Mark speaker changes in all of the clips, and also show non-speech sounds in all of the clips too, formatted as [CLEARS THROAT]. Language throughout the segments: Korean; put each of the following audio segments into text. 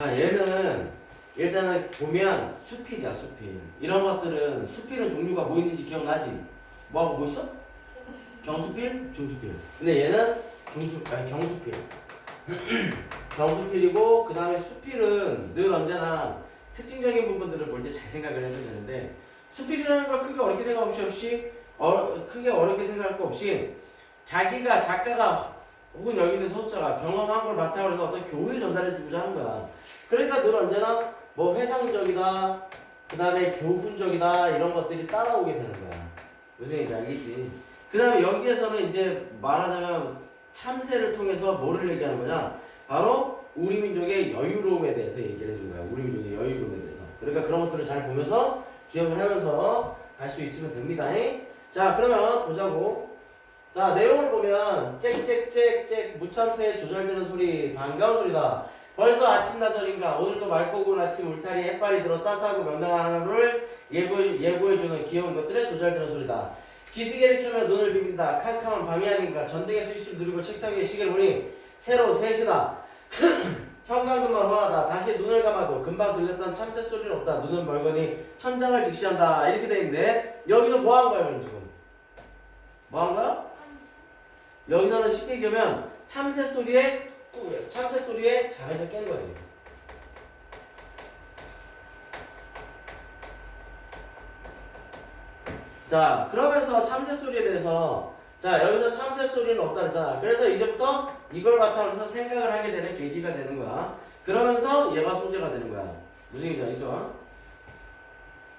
Speaker 1: 아, 얘는 일단은 보면 수필이야 수필 이런 것들은 수필은 종류가 뭐 있는지 기억나지? 뭐하고 뭐 있어? 경수필, 중수필 근데 얘는 중수, 아니 경수필 [CLEARS THROAT] 경수필이고 그 다음에 수필은 늘 언제나 특징적인 부분들을 볼 때 잘 생각을 해야 되는데 수필이라는 걸 크게 어렵게 생각 없이 없이 어, 크게 어렵게 생각할 거 없이 자기가 작가가 혹은 여기 있는 서술자가 경험한 걸 바탕으로 해서 어떤 교훈을 전달해 주고자 하는 거야 그러니까 늘 언제나 뭐 회상적이다, 그 다음에 교훈적이다 이런 것들이 따라오게 되는 거야. 무슨 얘기인지 알겠지? 그 다음에 여기에서는 이제 말하자면 참새를 통해서 뭐를 얘기하는 거냐? 바로 우리 민족의 여유로움에 대해서 얘기를 해준 거야. 우리 민족의 여유로움에 대해서. 그러니까 그런 것들을 잘 보면서 기억을 하면서 갈 수 있으면 됩니다. 자, 그러면 보자고. 자, 내용을 보면 짹짹짹짹 무참새에 조절되는 소리 반가운 소리다. 벌써 아침 나절인가 오늘도 맑고 고운 아침 울타리 햇발이 들어 따스하고 명랑한 하루를 예고, 예고해주는 귀여운 것들의 조절되는 소리다. 기지개를 켜면 눈을 비빈다. 캄캄한 밤이 아닌가 전등의 스위치를 누르고 책상 위에 시계를 보니 새로 3시다. 현관금만 환하다. 다시 눈을 감아도 금방 들렸던 참새 소리는 없다. 눈은 멀거니 천장을 직시한다. 이렇게 돼 있는데 여기서 뭐한 거야 그럼 지금? 뭐한 거야? 여기서는 쉽게 얘기하면 참새 소리에 꾸- 참새 소리에 잠에서 깬 거지. 자, 그러면서 참새 소리에 대해서 자, 여기서 참새 소리는 없다 그랬잖아. 그래서 이제부터 이걸 바탕으로 생각을 하게 되는 계기가 되는 거야. 그러면서 얘가 소재가 되는 거야. 무슨 얘기인지 알죠?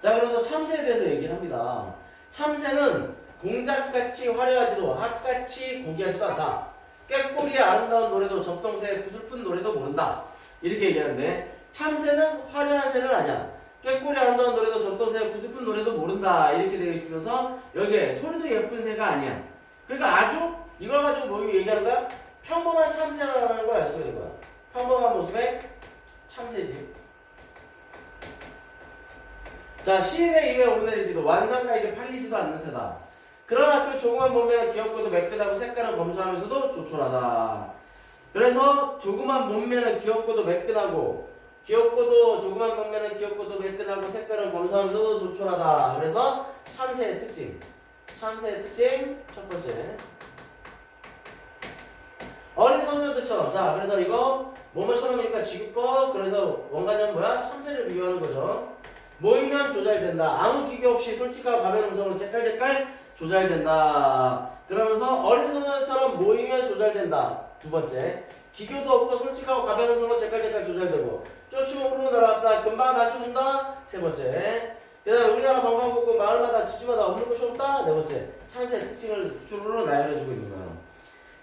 Speaker 1: 자, 그래서 참새에 대해서 얘기를 합니다. 참새는 공작같이 화려하지도 학같이 고귀하지도 않다. 꾀꼬리의 아름다운 노래도 적동새의 구슬픈 노래도 모른다. 이렇게 얘기하는데 참새는 화려한 새는 아니야. 꾀꼬리 아름다운 노래도 적동새의 구슬픈 노래도 모른다. 이렇게 되어 있으면서 여기에 소리도 예쁜 새가 아니야. 그러니까 아주 이걸 가지고 뭐 얘기하는 거야? 평범한 참새라는 걸 알 수 있는 거야. 평범한 모습의 참새지. 자, 시인의 입에 오르내리지도 완성가에게 팔리지도 않는 새다. 그러나 그 조그만 몸매는 귀엽고도 매끈하고 색깔은 검소하면서도 조촐하다. 그래서 조그만 몸매는 귀엽고도 매끈하고 귀엽고도 조그만 몸매는 귀엽고도 매끈하고 색깔은 검소하면서도 조촐하다. 그래서 참새의 특징. 참새의 특징 첫 번째. 어린 소녀들처럼 자 그래서 이거 뭐뭐처럼이니까 지구법 그래서 원관념 뭐야 참새를 비유하는 거죠. 모이면 조절된다. 아무 기교 없이 솔직하고 가벼운 음성으로 째깔째깔 조절된다. 그러면서 어린 소년처럼 모이면 조절된다. 두 번째. 기교도 없고 솔직하고 가벼운 음성으로 째깔째깔 조절되고 쫓으면 후루룩 날아갔다. 금방 다시 온다. 세 번째. 그 다음에 우리나라 방방곡곡 마을마다 집집마다 없는 곳이 없다. 네 번째. 참새 특징을 주르르 나열해주고 있는 거예요.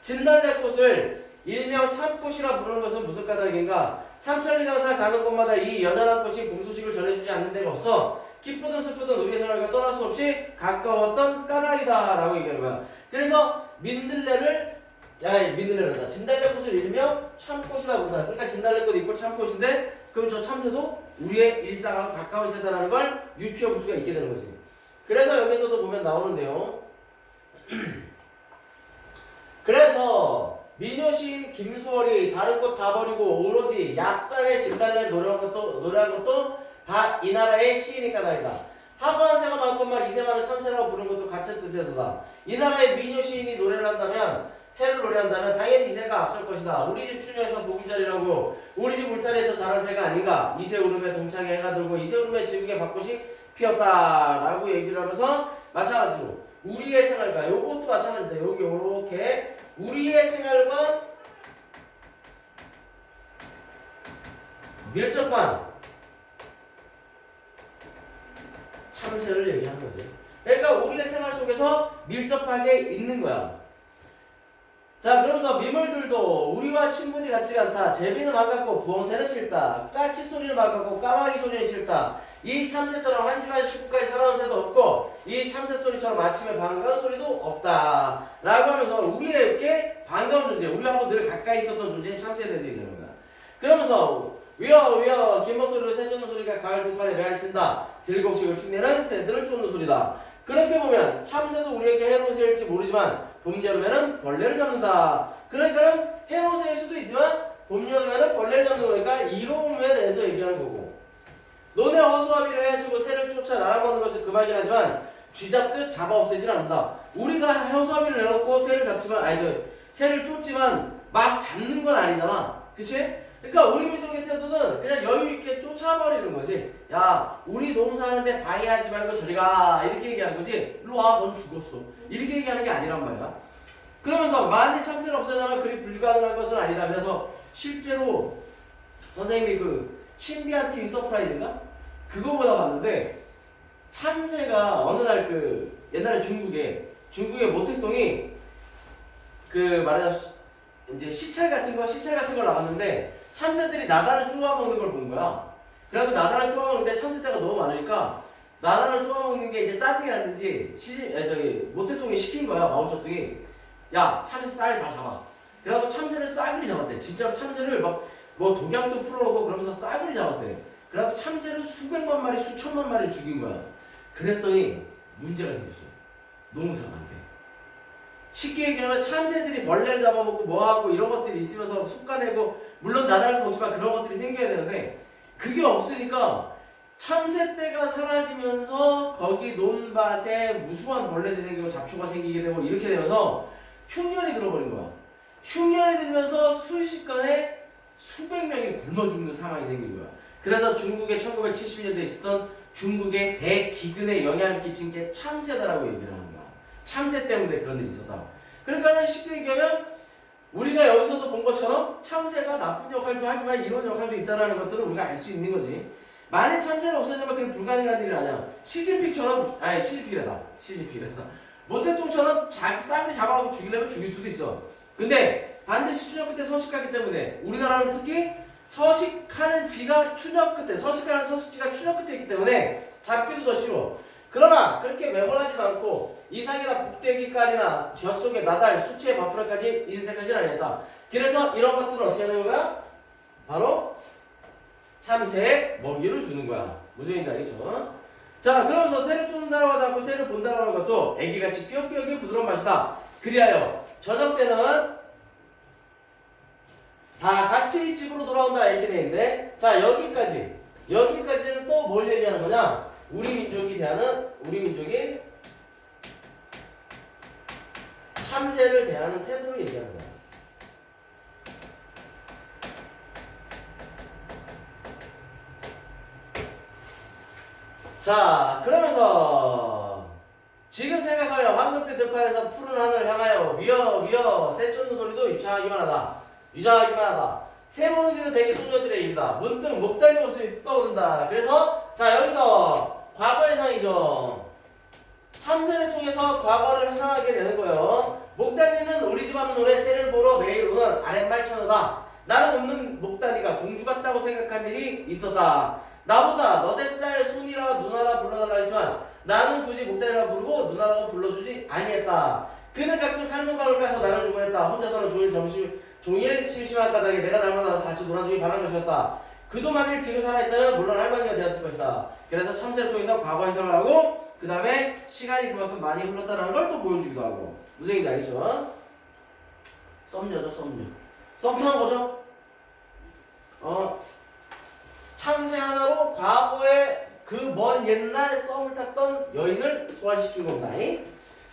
Speaker 1: 진달래꽃을 일명 참꽃이라 부르는 것은 무슨 까닭인가? 삼천리 강사 가는 곳마다 이 연연한 꽃이 봄 소식을 전해주지 않는 데가 없어. 기쁘든 슬프든 우리의 생활과 떠날 수 없이 가까웠던 까닭이다 라고 얘기하는 거야. 그래서 민들레를 아 민들레란다. 진달래꽃을 일명 참꽃이라 부른다. 그러니까 진달래꽃 이고 참꽃인데 그럼 저 참새도 우리의 일상하고 가까운 새다라는 걸 유추해 볼 수가 있게 되는 거지. 그래서 여기서도 보면 나오는데요. [CLEARS THROAT] 그래서 미녀 시인 김수월이 다른 꽃다 버리고 오로지 약산의 진달래를 노래한 것도 노래한 것도 다 이 나라의 시인이 까닭이다. 하고한 새가 많건만 이 새만을 참새라고 부르는 것도 같은 뜻에서다. 이 나라의 미녀 시인이 노래를 한다면 새를 노래한다면 당연히 이 새가 앞설 것이다. 우리 집 추녀에서 보금자리라고 우리 집 울타리에서 자란 새가 아닌가. 이새 울음에 동창에 해가 들고 이새 울음에 지붕에 벚꽃이 피었다라고 얘기를 하면서 마찬가지로 우리의 생활과 요것도 마찬가지다. 여기 요렇게 우리의 생활과 밀접한 참새를 얘기하는 거지. 그러니까 우리의 생활 속에서 밀접하게 있는 거야. 자, 그러면서 미물들도 우리와 친분이 같지 않다. 제비는 반갑고 부엉새는 싫다. 까치 소리는 반갑고 까마귀 소리는 싫다. 이 참새처럼 한 집안 식구까지 살아온 새도 없고 이 참새 소리처럼 아침에 반가운 소리도 없다. 라고 하면서 우리에게 반가운 존재, 우리하고 늘 가까이 있었던 존재인 참새에 대해서 얘기하는 거야. 그러면서 위어 위어 긴 목소리로 새 쫓는 소리가 가을 동판에 메아리 친다. 들곡식을 축내는 새들을 쫓는 소리다. 그렇게 보면 참새도 우리에게 해로운 새일지 모르지만 봄 여름에는 벌레를 잡는다. 그러니까 해로운 새일 수도 있지만 봄, 여름에는 벌레를 잡는 거니까 이로움에 대해서 얘기하는 거고 너네 허수아비를 해가지고 새를 쫓아 날아먹는 것을 금하긴 하지만 쥐잡듯 잡아 없애질 않는다. 우리가 허수아비를 내놓고 새를 잡지만 아니 저 새를 쫓지만 막 잡는 건 아니잖아. 그치? 그러니까 우리 민족의 태도는 그냥 여유 있게 쫓아버리는 거지. 야, 우리 농사하는데 방해하지 말고 저리 가 이렇게 얘기하는 거지. 일로 와, 넌 죽었어. 이렇게 얘기하는 게 아니란 말이야. 그러면서 만일 참새를 없애자면 그리 불가능한 것은 아니다. 그래서 실제로 선생님이 그 신비한 TV 서프라이즈인가? 그거보다 봤는데 참새가 어느 날 그 옛날에 중국에 중국의 모택동이 그 말하자 수- 이제 시찰 같은 거 시찰 같은 걸 나갔는데 참새들이 나다를 쪼아먹는 걸 본 거야. 그래갖고 나다를 쪼아먹는데 참새떼가 너무 많으니까 나다를 쪼아먹는 게 이제 짜증이 났는지 시 에, 저기 모택동이 시킨 거야 마오쩌둥이 야 참새 쌀 다 잡아. 그래갖고 참새를 싸그리 잡았대. 진짜로 참새를 막 뭐 독약도 풀어놓고 그러면서 싸그리 잡았대. 그래갖고 참새를 수백만 마리 수천만 마리 죽인 거야. 그랬더니 문제가 생겼어. 농사가. 쉽게 얘기하면 참새들이 벌레를 잡아먹고 뭐하고 이런 것들이 있으면서 솎아내고 물론 나달도 먹지만 그런 것들이 생겨야 되는데 그게 없으니까 참새떼가 사라지면서 거기 논밭에 무수한 벌레들이 생기고 잡초가 생기게 되고 이렇게 되면서 흉년이 들어버린 거야. 흉년이 들면서 순식간에 수백 명이 굶어 죽는 상황이 생긴 거야. 그래서 중국에 1970년대에 있었던 중국의 대기근에 영향을 끼친 게 참새다라고 얘기를 거야. 참새 때문에 그런 일이 있었다. 그러니까 쉽게 얘기하면 우리가 여기서도 본 것처럼 참새가 나쁜 역할도 하지만 이런 역할도 있다라는 것들을 우리가 알 수 있는 거지. 만일 참새를 없애자면 그게 불가능한 일이 아니야. 시진핑처럼 아니 시진핑이다. 시진핑이다. 모태똥처럼 자기 쌍을 잡아가고 죽이려면 죽일 수도 있어. 근데 반드시 추적 끝에 서식하기 때문에 우리나라는 특히 서식하는 지가 추적 끝에 서식하는 서식지가 추적 끝에 있기 때문에 잡기도 더 쉬워. 그러나 그렇게 매몰하지 않고 이상이나 북대기깔이나 젖속의 나달, 수치의 바프라까지 인색하지는 않았다. 그래서 이런 것들을 어떻게 하는 거야? 바로 참새에 먹이를 주는 거야. 무슨 얘기인지 알겠죠? 자, 그러면서 새를 쫓는다고 하지 않고 새를 본다고 하는 것도 애기같이 끼역끼역이 부드러운 맛이다. 그리하여 저녁 때는 다 같이 집으로 돌아온다 있는데 자 여기까지 여기까지는 또 뭘 얘기하는 거냐? 우리 민족이 대하는 우리 민족이 참새를 대하는 태도를 얘기하는 거야. 자, 그러면서 지금 생각하면 황금빛 들판에서 푸른 하늘을 향하여 위어 위어 새 쫓는 소리도 유창하기만 하다. 유창하기만 하다. 새 보는 길은 대개 소녀들의 일이다. 문득 목다리 모습이 떠오른다. 그래서 자 여기서 과거 회상이죠. 참새를 통해서 과거를 회상하게 되는 거예요. 목다리는 우리 집앞 논에 새를 보러 매일 오는 아랫말 처녀다. 나는 없는 목다리가 공주 같다고 생각한 일이 있었다. 나보다 너댓살 손이라 누나라 불러달라 했지만 나는 굳이 목다리라 부르고 누나라고 불러주지 아니했다. 그는 가끔 삶은 가을 가서 나를 주문했다. 혼자서는 종일 점심 종일 심심한 까닭에 내가 날마다 같이 놀아주기 바란 것이었다. 그도 만일 지금 살아있다면 물론 할머니가 되었을 것이다. 그래서 참새를 통해서 과거 해석을 하고 그 다음에 시간이 그만큼 많이 흘렀다는 걸 또 보여주기도 하고 무슨 얘기인지 알겠죠? 썸녀죠 썸녀 썸 타는 거죠? 어 참새 하나로 과거의 그 먼 옛날 썸을 탔던 여인을 소환시킨 겁니다.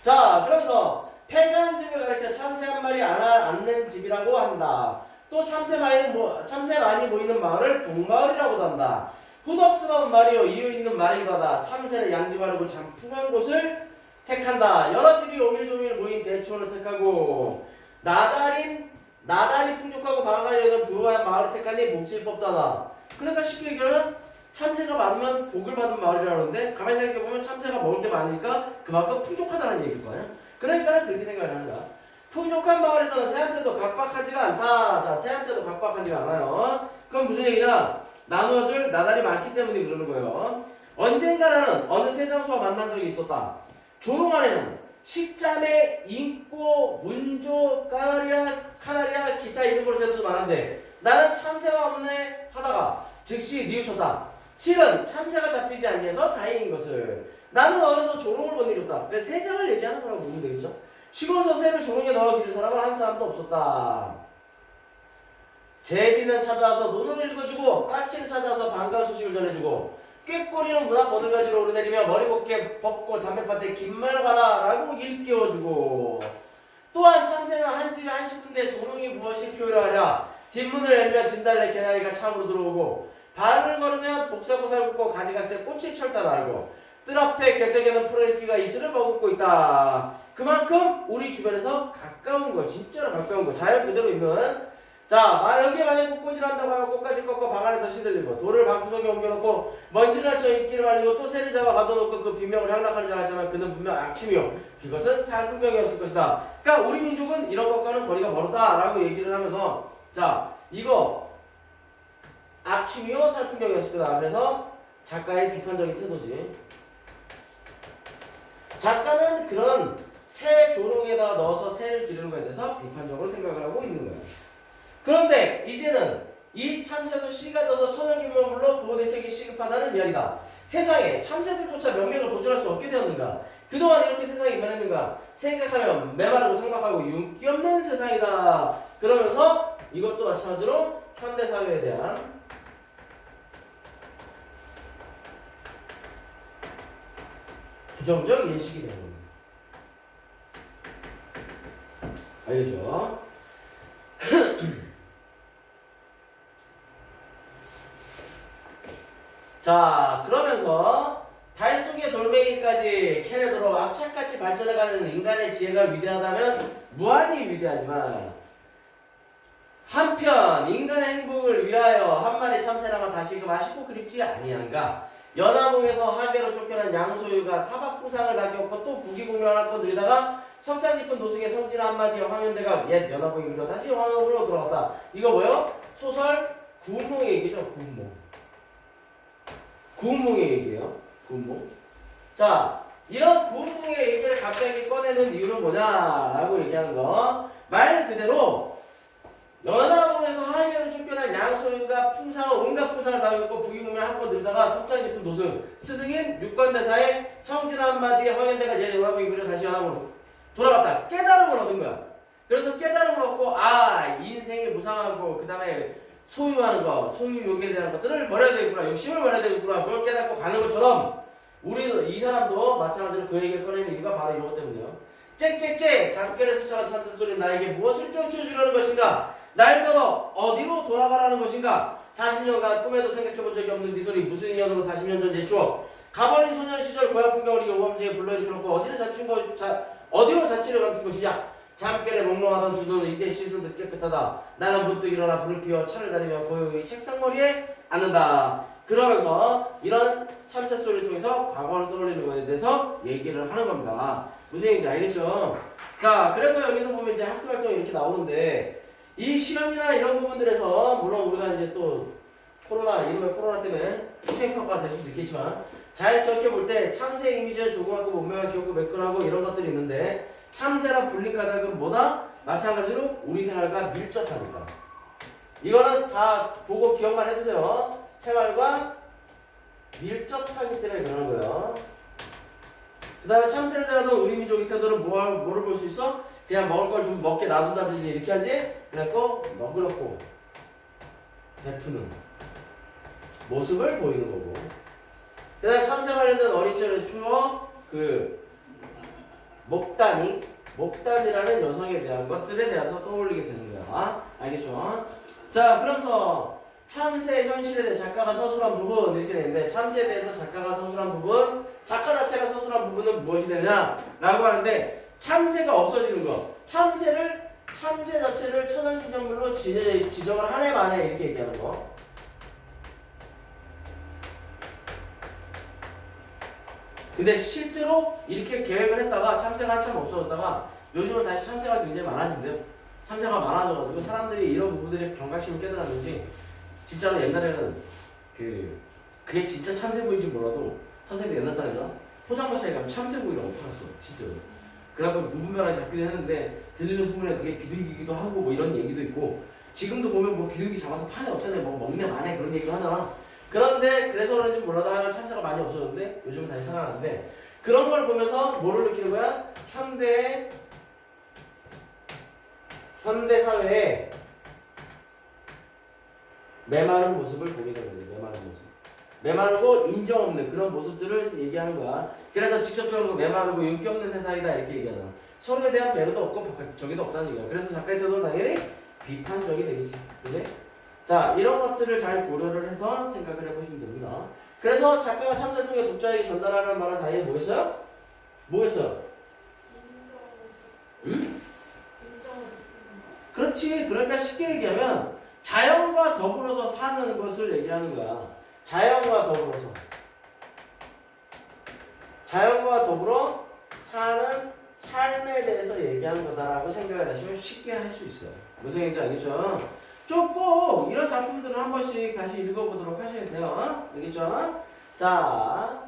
Speaker 1: 자, 그러면서 폐가한 집을 가리켜 참새 한 마리 안아 앉는 집이라고 한다. 또 참새 많이 모, 참새 많이 모이는 마을을 봄마을이라고도 한다. 후덕스러운 말이요 이유 있는 말이기도 하다. 참새는 양지 바르고 잠풍한 곳을 택한다. 여러 집이 오밀조밀 모인 대초를 택하고 나달인 나달이 풍족하고 방황하려는 부유한 마을을 택하니 복질 법다다. 그러니까 쉽게 얘기하면 참새가 많으면 복을 받은 마을이라고 하는데 가만히 생각해보면 참새가 먹을 게 많으니까 그만큼 풍족하다는 얘기일 거 아니야? 그러니까 그렇게 생각을 한다. 풍족한 마을에서는 새한테도 각박하지가 않다. 자, 새한테도 각박하지가 않아요. 그럼 무슨 얘기냐? 나누어줄 나달이 많기 때문에 그러는 거예요. 언젠가 나는 어느 새 장수와 만난 적이 있었다. 조롱 안에는 식잠에 인꼬, 문조, 까나리아, 카나리아, 기타 이런 걸 새도 많은데 나는 참새가 없네 하다가 즉시 뉘우쳤다. 실은 참새가 잡히지 아니해서 다행인 것을 나는 어려서 조롱을 본 일이 없다. 그래서 세 장을 얘기하는 거라고 보면 되겠죠. 시골에서 새를 조롱에 넣어 기른 사람은 한 사람도 없었다. 제비는 찾아와서 논을 읽어주고 까치는 찾아와서 반가운 소식을 전해주고 꾀꼬리는 문화 버들가지로 오르내리며 머리 곱게 벗고 담배밭에 긴말 가라 라고 일깨워주고 또한 참새는 한 집에 한 식구인데 조롱이 무엇이 표현하랴? 뒷문을 열면 진달래 개나리가 참으로 들어오고 발을 걸으면 복사고살 굽고 가지각색 꽃이 철다 날고 뜰 앞에 개색에는 푸른기가 이슬을 머금고 있다. 그만큼 우리 주변에서 가까운 거 진짜로 가까운 거 자연 그대로 있는 자 마- 여기에 만약 꽃꽂이를 한다고 하면 꽃까지 꺾고 방 안에서 시들리고 돌을 방구석에 옮겨놓고 먼지를 쳐 입기를 말리고 또 새를 잡아 가둬놓고 그 빈명을 향락하는 자 하지만 그는 분명 악취미요 그것은 살풍병이었을 것이다. 그러니까 우리 민족은 이런 것과는 거리가 멀었다라고 얘기를 하면서 자 이거 악취미요 살풍경이었을 거다. 그래서 작가의 비판적인 태도지. 작가는 그런 새 조롱에다가 넣어서 새를 기르는 거에 대해서 비판적으로 생각을 하고 있는 거야 그런데 이제는 이 참새도 씨가 져서 천연기념물로 보호대책이 시급하다는 이야기다. 세상에 참새들조차 명맥을 보존할 수 없게 되었는가? 그동안 이렇게 세상이 변했는가? 생각하면 메마르고 상박하고 윤기 없는 세상이다. 그러면서 이것도 마찬가지로 현대사회에 대한 부정적 인식이 되는. 겁니다 알겠죠? 자 그러면서 달 속의 돌멩이까지 캐내도록 악착같이 발전해가는 인간의 지혜가 위대하다면 무한히 위대하지만 한편 인간의 행복을 위하여 한 마리 참새라면 다시금 아쉽고 그립지 아니한가? 연화봉에서 하계로 쫓겨난 양소유가 사박풍상을 다 겪고 또 부귀공명을 건 누리다가 석장 깊은 노숙의 성질 한마디에 황현대가 옛 연화봉에 이르러 다시 황업으로 돌아왔다. 이거 뭐요? 소설 구운몽의 얘기죠 구운몽 구운몽의 얘기예요. 구운몽 자 이런 구운몽의 얘기를 갑자기 꺼내는 이유는 뭐냐라고 얘기하는 거 말 그대로 연화봉에서 하계로 쫓겨난 양소유가 풍상을 온갖 다 겪고 부귀공명 한번 들다가 석장 깊은 노승 스승인 육관대사의 성진 한마디에 황현대가 이제 연화봉에 그려 다시 연화봉으로 돌아갔다. 깨달음을 얻은 거야. 그래서 깨달음을 얻고 아 인생이 무상하고 그 다음에 소유하는 거 소유 욕에 대한 것들을 버려야 되겠구나 욕심을 버려야 되겠구나 그걸 깨닫고 가는 것처럼 우리도 이 사람도 마찬가지로 그 얘기를 꺼내는 이유가 바로 이런 것 때문이에요. 짹짹짹 작별의 수처럼 참새 소리 나에게 무엇을 깨우쳐 주려는 것인가? 날 걸어 어디로 돌아가라는 것인가? 40년간 꿈에도 생각해본 적이 없는 네 소리 무슨 인연으로 40년 전옛 추억 가버린 소년 시절 고향 풍경을 이것 자, 어디로 자취를 감춘 것이냐 잠결에 몽롱하던 두 눈은 이제 씻은 듯 깨끗하다. 나는 문득 일어나 불을 피워 차를 다니며 고요히 책상머리에 앉는다. 그러면서 이런 참새 소리를 통해서 과거를 떠올리는 것에 대해서 얘기를 하는 겁니다. 무슨 얘기인지 알겠죠? 자 그래서 여기서 보면 이제 학습 활동이 이렇게 나오는데 이 실험이나 이런 부분들에서 물론 우리가 이제 또 코로나 이름의 코로나 때문에 수행평가가 될 수도 있겠지만 잘 기억해 볼 때 참새 이미지는 조그맣고 몸매가 귀엽고 매끈하고 이런 것들이 있는데 참새랑 불린 까닭은 뭐다? 마찬가지로 우리 생활과 밀접하니까 이거는 다 보고 기억만 해두세요. 생활과 밀접하기 때문에 그러는 거예요. 그 다음에 참새를 대하는 우리 민족의 태도는 뭐, 뭐를 볼 수 있어? 그냥 먹을 걸 좀 먹게 놔둔다든지 이렇게 하지? 그래갖고 너그럽고 베푸는 모습을 보이는 거고. 그 다음에 참새 관련된 어린 시절의 추억 그 목단이 목단이라는 여성에 대한 것들에 대해서 떠올리게 되는 거야. 알겠죠? 자 그러면서 참새 현실에 대해 작가가 서술한 부분 이렇게 되는데 참새에 대해서 작가가 서술한 부분 작가 자체가 서술한 부분은 무엇이 되느냐? 라고 하는데 참새가 없어지는 거. 참새를 참새 자체를 천연기념물로 지- 지정을 한 해 만에 이렇게 얘기하는 거 근데 실제로 이렇게 계획을 했다가 참새가 한참 없어졌다가 요즘은 다시 참새가 굉장히 많아진대요. 참새가 많아져가지고 사람들이 이런 부분들에 경각심을 깨달았는지 진짜로 옛날에는 그 그게 진짜 참새부인지 몰라도 선생님들 옛날 사람이나 포장마차에 가면 참새부이라고 팔았어 실제로. 그래갖고 무분별하게 잡기도 했는데 들리는 소문에 그게 비둘기기도 하고 뭐 이런 얘기도 있고 지금도 보면 뭐 비둘기 잡아서 판에 어쩌네 뭐 먹냐 마네 그런 얘기도 하잖아 그런데 그래서 그런지 몰라도 하여간 참새가 많이 없어졌는데 요즘은 다시 살아나는데 그런 걸 보면서 뭐를 느끼는 거야? 현대 현대 사회에 메마른 모습을 보게 되는 거지. 메마른 모습. 메마르고 인정 없는 그런 모습들을 얘기하는 거야. 그래서 직접적으로 메마르고 윤기 없는 세상이다 이렇게 얘기하잖아. 서로에 대한 배려도 없고 저기도 없다는 얘기야. 그래서 작가의 태도는 당연히 비판적이 되겠지. 그지? 자, 이런 것들을 잘 고려를 해서 생각을 해보시면 됩니다. 그래서 작가가 참사를 통해 독자에게 전달하는 말은 당연히 뭐겠어요? 뭐겠어요? 응? 그렇지. 그러니까 쉽게 얘기하면 자연과 더불어서 사는 것을 얘기하는 거야. 자연과 더불어서. 자연과 더불어 사는 삶에 대해서 얘기하는 거다라고 생각을 하시면 쉽게 할 수 있어요. 무슨 얘기인지 알겠죠? 조금 이런 작품들을 한 번씩 다시 읽어보도록 하셔야 돼요. 알겠죠? 자,